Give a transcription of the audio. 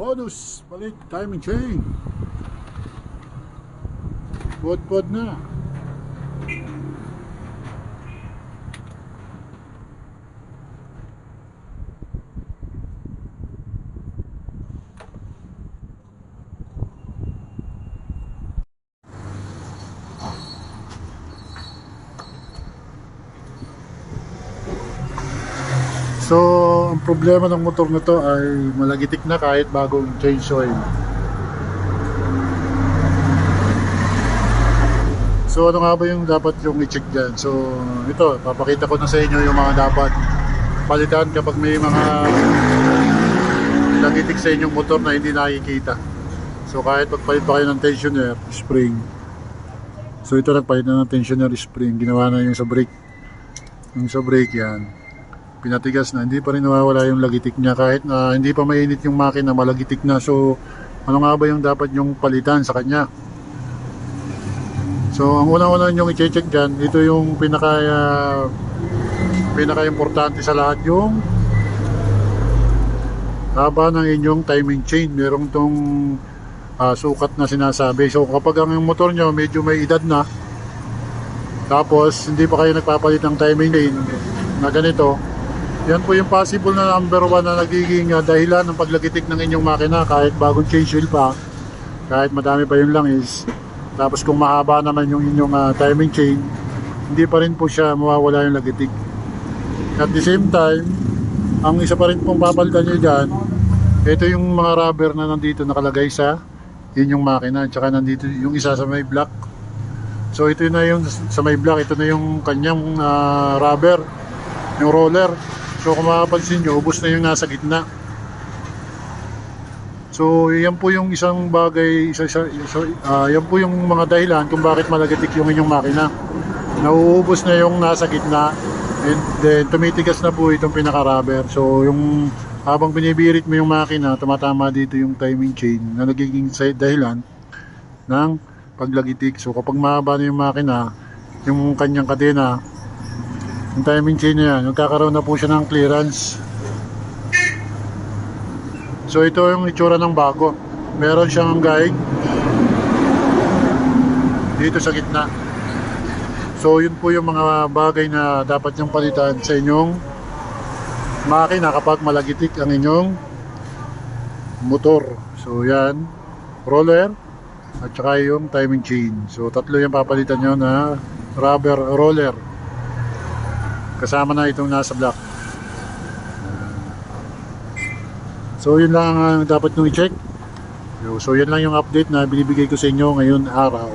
Bonus, balik, timing chain. Pod-pod na. So, ang problema ng motor na to ay malagitik na kahit bagong change oil. So, ano nga ba yung dapat yung i-check dyan? So, ito, papakita ko na sa inyo yung mga dapat palitan kapag may mga nagitik sa inyong motor na hindi nakikita. So, kahit magpalit pa kayo ng tensioner, spring. So, ito nagpalit na ng tensioner spring. Ginawa na yung sa brake. Yung sa brake yan pinatigas na, hindi pa rin nawawala yung lagitik niya kahit na hindi pa mainit yung makina, malagitik na. So, ano nga ba yung dapat yung palitan sa kanya? So, ang una-una yung i-check dyan, ito yung pinaka uh, pinaka-importante sa lahat yung haba ng inyong timing chain. Merong tong ah, sukat na sinasabi. So, kapag ang motor nyo medyo may edad na, tapos hindi pa kayo nagpapalit ng timing chain na ganito, yan po yung possible na number one na nagiging uh, dahilan ng paglagitik ng inyong makina kahit bagong change oil pa, kahit madami pa yung langis. Tapos kung mahaba naman yung inyong uh, timing chain, hindi pa rin po siya mawawala yung lagitik. At the same time, ang isa pa rin pong papalitan nyo dyan, ito yung mga rubber na nandito nakalagay sa inyong makina. Tsaka nandito yung isa sa may block. So ito na yung sa may block, ito na yung kanyang uh, rubber, yung roller. So kung mapapansin nyo, ubos na yung nasa gitna. So yan po yung isang bagay, isa, isa, so, ah, yan po yung mga dahilan kung bakit malagatik yung inyong makina. Nauubos na yung nasa gitna and then tumitigas na po itong pinaka-rubber. So yung habang binibirit mo yung makina, tumatama dito yung timing chain na nagiging dahilan ng paglagitik. So kapag mahaba na yung makina, yung kanyang kadena, yung timing chain na yan, nagkakaroon na po siya ng clearance. So ito yung itsura ng bago. Meron siyang guide dito sa gitna. So yun po yung mga bagay na dapat niyong palitan sa inyong makina kapag malagitik ang inyong motor. So yan, roller at saka yung timing chain. So tatlo yung papalitan nyo na rubber roller. Kasama na itong nasa block. So yun lang ang dapat nyo i-check. So yun lang yung update na binibigay ko sa inyo ngayon araw.